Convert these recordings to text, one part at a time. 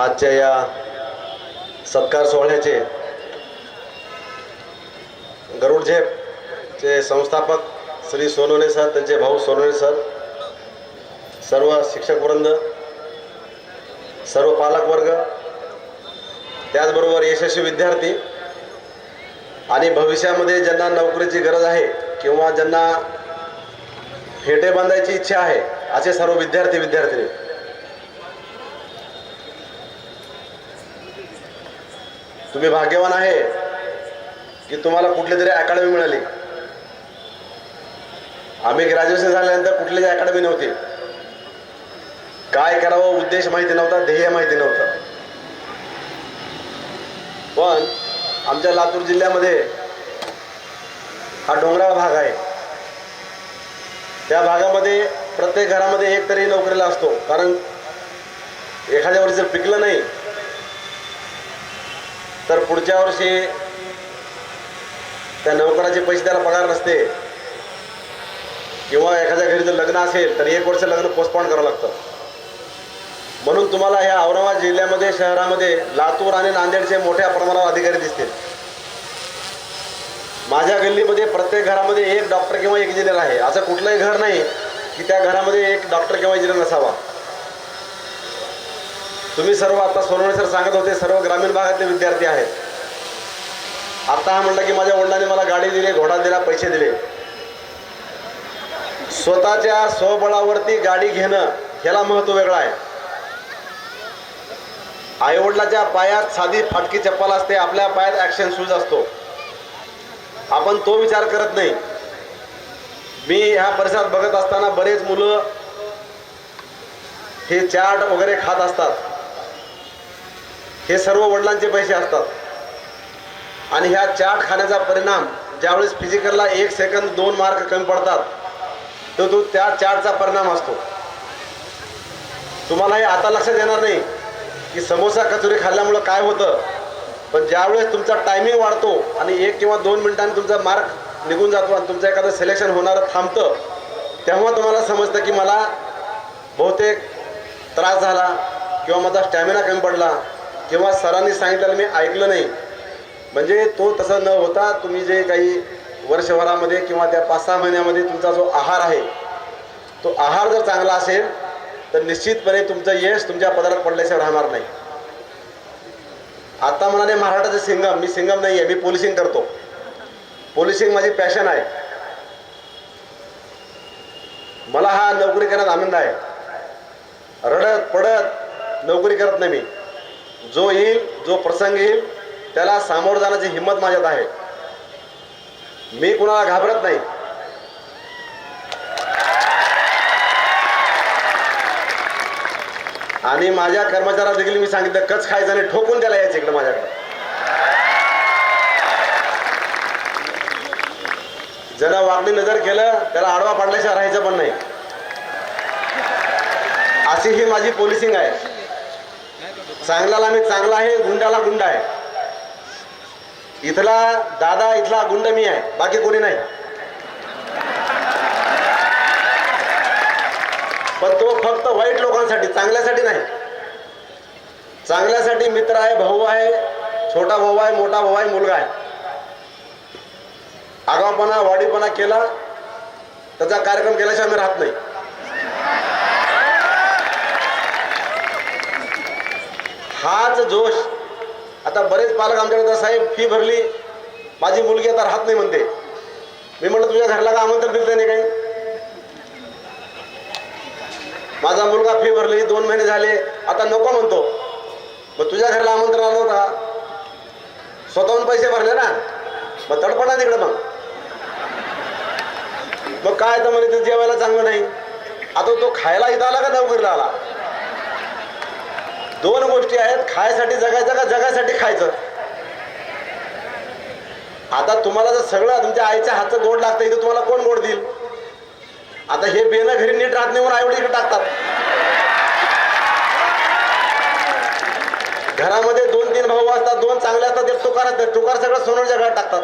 आजच्या या सत्कार सोहळ्याचे गरुड झेपचे संस्थापक श्री सोनोने सर त्यांचे भाऊ सोनोने सर सर्व शिक्षकवृंद सर्व पालकवर्ग त्याचबरोबर यशस्वी विद्यार्थी आणि भविष्यामध्ये ज्यांना नोकरीची गरज आहे किंवा ज्यांना फेटे बांधायची इच्छा आहे असे सर्व विद्यार्थी विद्यार्थिनी तुम्ही भाग्यवान आहे की तुम्हाला कुठली तरी अकॅडमी मिळाली. आम्ही ग्रॅज्युएशन झाल्यानंतर कुठलीच अकॅडमी नव्हती. काय करावं उद्देश माहिती नव्हता ध्येय माहिती नव्हतं. पण आमच्या लातूर जिल्ह्यामध्ये हा डोंगराळ भाग आहे. त्या भागामध्ये प्रत्येक घरामध्ये एक तरी नोकरीला असतो. कारण एखाद्या वर्षी जर पिकलं नाही तर पुढच्या वर्षी त्या नोकराचे पैसे त्याला पगार नसते. किंवा एखाद्या घरी जर लग्न असेल तर एक वर्ष लग्न पोस्टपॉन करावं लागतं. म्हणून तुम्हाला ह्या औरंगाबाद जिल्ह्यामध्ये शहरामध्ये लातूर आणि नांदेडचे मोठ्या प्रमाणावर अधिकारी दिसतील. माझ्या गल्लीमध्ये प्रत्येक घरामध्ये एक डॉक्टर किंवा एक इंजिनियर आहे. असं कुठलंही घर नाही की त्या घरामध्ये एक डॉक्टर किंवा इंजिनियर नसावा. तुम्ही सर्व आता सोनवणे सर सांगत होते सर्व ग्रामीण भागातले विद्यार्थी आहेत. आता हा म्हणलं की माझ्या वडिलांनी मला गाडी दिली घोडा दिला पैसे दिले. स्वतःच्या स्वबळावरती गाडी घेणं ह्याला महत्त्व वेगळं आहे. आईवडिलाच्या पायात साधी फाटकी चप्पल असते आपल्या पायात ॲक्शन शूज असतो. आपण तो विचार करत नाही. मी ह्या परिसरात बघत असताना बरेच मुलं हे चाट वगैरे खात असतात. हे सर्व वडिलांचे पैसे असतात. आणि ह्या चाट खाण्याचा परिणाम ज्यावेळेस फिजिकलला एक सेकंद दोन मार्क कमी पडतात तर तो त्या चाटचा परिणाम असतो. तुम्हाला हे आता लक्षात येणार नाही की समोसा कचोरी खाल्ल्यामुळं काय होतं. पण ज्यावेळेस तुमचा टायमिंग वाढतो आणि एक किंवा दोन मिनिटांनी तुमचा मार्क निघून जातो आणि तुमचं एखादं सिलेक्शन होणारं थांबतं तेव्हा तुम्हाला समजतं की मला बहुतेक त्रास झाला किंवा माझा स्टॅमिना कमी पडला. किंवा सरांनी सांगितलं मी ऐकलं नाही म्हणजे तो तसं न होता तुम्ही जे काही वर्षभरामध्ये किंवा त्या पाच सहा महिन्यामध्ये तुमचा जो आहार आहे तो आहार जर चांगला असेल तर निश्चितपणे तुमचं यश तुमच्या पदरात पडल्याशिवाय राहणार नाही. आता म्हणाले महाराष्ट्राचे सिंगम मी सिंगम नाही आहे मी पोलिसिंग करतो. पोलिसिंग माझी पॅशन आहे. मला हा नोकरी करण्यात आनंद आहे. रडत पडत नोकरी करत नाही मी. जो येईल जो प्रसंग येईल त्याला सामोरं जाण्याची हिंमत माझ्यात आहे. मी कुणाला घाबरत नाही. आणि माझ्या कर्मचाऱ्याला देखील मी सांगितलं कच खायचं आणि ठोकून त्याला यायचं इकडं माझ्याकडे. ज्याला वागणी नजर केलं त्याला आडवा पाडल्याशिवाय राहायचं पण नाही. अशी ही माझी पोलिसिंग आहे. चांगल्याला मी चांगला आहे गुंडाला गुंड आहे. इथला दादा इथला गुंड मी आहे बाकी कोणी नाही. पण तो फक्त वाईट लोकांसाठी चांगल्यासाठी नाही. चांगल्यासाठी मित्र आहे भाऊ आहे छोटा भाऊ आहे मोठा भाऊ आहे मुलगा आहे. आगावपणा वाडीपणा केला त्याचा कार्यक्रम केल्याशिवाय मी राहत नाही. हाच जोश. आता बरेच पालक आमच्याकडे साहेब फी भरली. माझी मुलगी आता राहत नाही म्हणते. मी म्हटलं तुझ्या घरला का आमंत्रण दिलं नाही काही? माझा मुलगा फी भरली दोन महिने झाले. आता नको म्हणतो. मग तुझ्या घरला आमंत्रण आलं होता. स्वतःहून पैसे भरले ना? मग तडपणा तिकडे मग. मग काय? तर म्हणे ते जेवायला चांगलं नाही. आता तो खायला इथं आला का नोकरीला आला? दोन गोष्टी आहेत खायसाठी जगायचं का जगायसाठी खायचं? आता तुम्हाला जर सगळं तुमच्या आईच्या हातचं गोड लागतं इथं तुम्हाला कोण गोड देईल? आता हे बेनं घरी नीट राहत नाही म्हणून आईवडील इकडे टाकतात. घरामध्ये दोन तीन भाऊ असतात दोन चांगले असतात एक टुकार असतात टुकार सगळं सोनरच्या घरात टाकतात.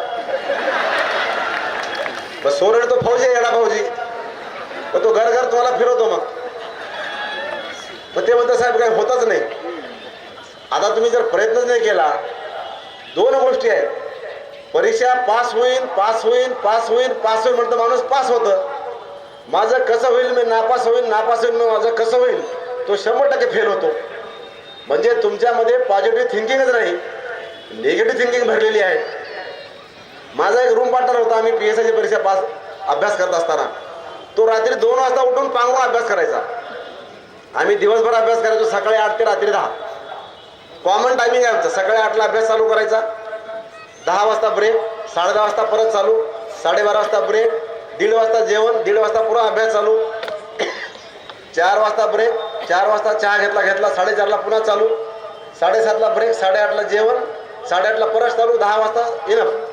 मग सोनवणे तो फौजी आहे येडा फौजी. मग तो घर घर तुम्हाला फिरवतो मग. मग ते म्हणतात साहेब काय होतच नाही. आता तुम्ही जर प्रयत्नच नाही केला दोन गोष्टी आहेत. परीक्षा पास होईल पास होईल पास होईल पास होईल म्हणतं माणूस पास होतं. माझं कसं होईल मी नापास होईल नापास होईल मग माझं कसं होईल तो शंभर टक्के फेल होतो. म्हणजे तुमच्यामध्ये पॉझिटिव्ह थिंकिंगच नाही निगेटिव्ह थिंकिंग भरलेली आहे. माझा एक रूम पार्टनर होता आम्ही पी एस आयची परीक्षा पास अभ्यास करत असताना. तो रात्री दोन वाजता उठून पांगून अभ्यास करायचा. आम्ही दिवसभर अभ्यास करायचो सकाळी आठ ते रात्री दहा. कॉमन टायमिंग आहे आमचं. सकाळी आठला अभ्यास चालू करायचा. दहा वाजता ब्रेक साडे दहा वाजता परत चालू साडेबारा वाजता ब्रेक दीड वाजता जेवण दीड वाजता पुन्हा अभ्यास चालू. चार वाजता ब्रेक चार वाजता चहा घेतला घेतला साडेचारला पुन्हा चालू. साडेसातला ब्रेक साडेआठला जेवण साडेआठला परत चालू दहा वाजता इनफ